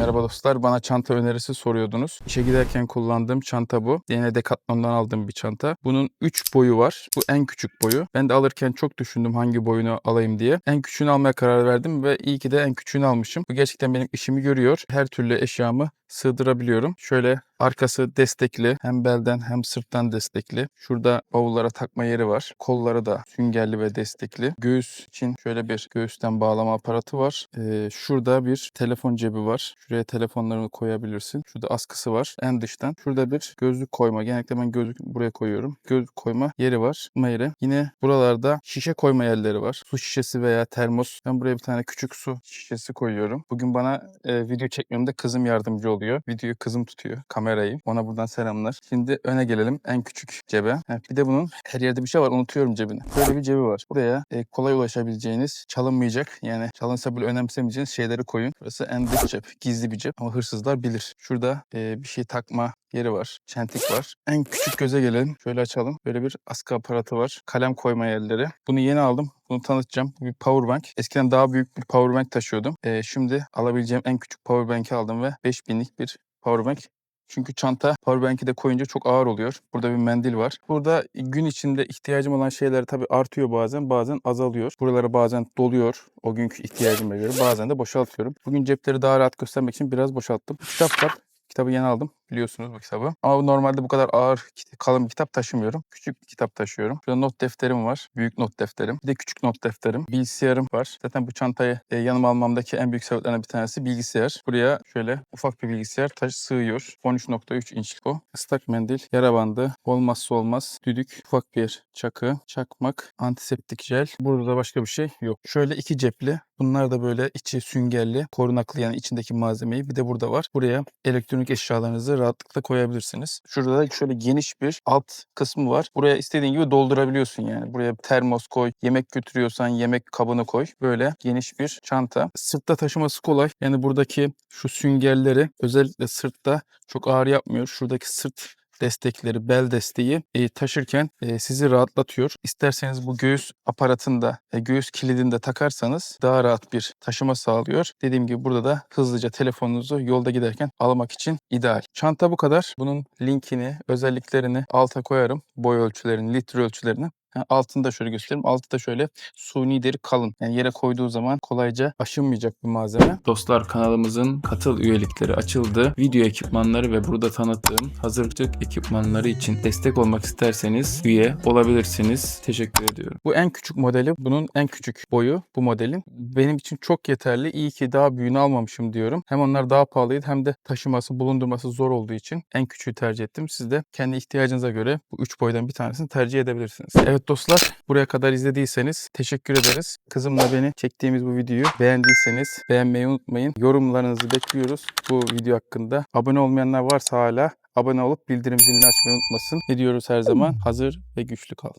Merhaba dostlar. Bana çanta önerisi soruyordunuz. İşe giderken kullandığım çanta bu. Yine Decathlon'dan aldığım bir çanta. Bunun 3 boyu var. Bu en küçük boyu. Ben de alırken çok düşündüm hangi boyunu alayım diye. En küçüğünü almaya karar verdim ve iyi ki de en küçüğünü almışım. Bu gerçekten benim işimi görüyor. Her türlü eşyamı sığdırabiliyorum. Şöyle arkası destekli. Hem belden hem sırttan destekli. Şurada bavullara takma yeri var. Kolları da süngerli ve destekli. Göğüs için şöyle bir göğüsten bağlama aparatı var. Ee, şurada bir telefon cebi var. Şuraya telefonlarını koyabilirsin. Şurada askısı var en dıştan. Şurada bir gözlük koyma. Genellikle ben gözlük buraya koyuyorum. Gözlük koyma yeri var. Tutma yeri. Yine buralarda şişe koyma yerleri var. Su şişesi veya termos. Ben buraya bir tane küçük su şişesi koyuyorum. Bugün bana e, video çekmemde kızım yardımcı oluyor. Videoyu kızım tutuyor. Kamerayı. Ona buradan selamlar. Şimdi öne gelelim en küçük cebe. Ha, bir de bunun her yerde bir şey var. Unutuyorum cebini. Böyle bir cebi var. Buraya e, kolay ulaşabileceğiniz, çalınmayacak yani çalınsa bile önemsemeyeceğiniz şeyleri koyun. Burası en dış cep. Gizli bir cep ama hırsızlar bilir. Şurada e, bir şey takma yeri var. Çentik var. En küçük göze gelelim. Şöyle açalım. Böyle bir askı aparatı var. Kalem koyma yerleri. Bunu yeni aldım. Bunu tanıtacağım. Bu bir powerbank. Eskiden daha büyük bir powerbank taşıyordum. Ee, şimdi alabileceğim en küçük powerbank'i aldım ve 5000'lik bir powerbank. Çünkü çanta powerbank'i de koyunca çok ağır oluyor. Burada bir mendil var. Burada gün içinde ihtiyacım olan şeyler tabii artıyor bazen, bazen azalıyor. Buraları bazen doluyor o günkü ihtiyacıma göre. Bazen de boşaltıyorum. Bugün cepleri daha rahat göstermek için biraz boşalttım. Kitap var. Kitabı yeni aldım. Biliyorsunuz bu kitabı. Ama normalde bu kadar ağır, kalın bir kitap taşımıyorum. Küçük bir kitap taşıyorum. Şurada not defterim var. Büyük not defterim. Bir de küçük not defterim. Bilgisayarım var. Zaten bu çantayı e, yanıma almamdaki en büyük sebeplerinden bir tanesi bilgisayar. Buraya şöyle ufak bir bilgisayar taş sığıyor. 13.3 inçlik o. Islak mendil, yara bandı, olmazsa olmaz, düdük, ufak bir çakı, çakmak, antiseptik jel. Burada da başka bir şey yok. Şöyle iki cepli. Bunlar da böyle içi süngerli, korunaklı yani içindeki malzemeyi bir de burada var. Buraya elektronik eşyalarınızı rahatlıkla koyabilirsiniz. Şurada da şöyle geniş bir alt kısmı var. Buraya istediğin gibi doldurabiliyorsun yani. Buraya termos koy, yemek götürüyorsan yemek kabını koy. Böyle geniş bir çanta. Sırtta taşıması kolay. Yani buradaki şu süngerleri özellikle sırtta çok ağır yapmıyor. Şuradaki sırt destekleri, bel desteği e, taşırken e, sizi rahatlatıyor. İsterseniz bu göğüs aparatında, e, göğüs kilidini de takarsanız daha rahat bir taşıma sağlıyor. Dediğim gibi burada da hızlıca telefonunuzu yolda giderken almak için ideal. Çanta bu kadar. Bunun linkini, özelliklerini alta koyarım. Boy ölçülerini, litre ölçülerini. Altını da şöyle göstereyim. Altı da şöyle suni deri kalın. Yani yere koyduğu zaman kolayca aşınmayacak bir malzeme. Dostlar kanalımızın katıl üyelikleri açıldı. Video ekipmanları ve burada tanıttığım hazırlık ekipmanları için destek olmak isterseniz üye olabilirsiniz. Teşekkür ediyorum. Bu en küçük modeli. Bunun en küçük boyu bu modelin. Benim için çok yeterli. İyi ki daha büyüğünü almamışım diyorum. Hem onlar daha pahalıydı hem de taşıması, bulundurması zor olduğu için en küçüğü tercih ettim. Siz de kendi ihtiyacınıza göre bu üç boydan bir tanesini tercih edebilirsiniz. Evet dostlar buraya kadar izlediyseniz teşekkür ederiz. Kızımla beni çektiğimiz bu videoyu beğendiyseniz beğenmeyi unutmayın. Yorumlarınızı bekliyoruz bu video hakkında. Abone olmayanlar varsa hala abone olup bildirim zilini açmayı unutmasın. Ne diyoruz her zaman? Hazır ve güçlü kal.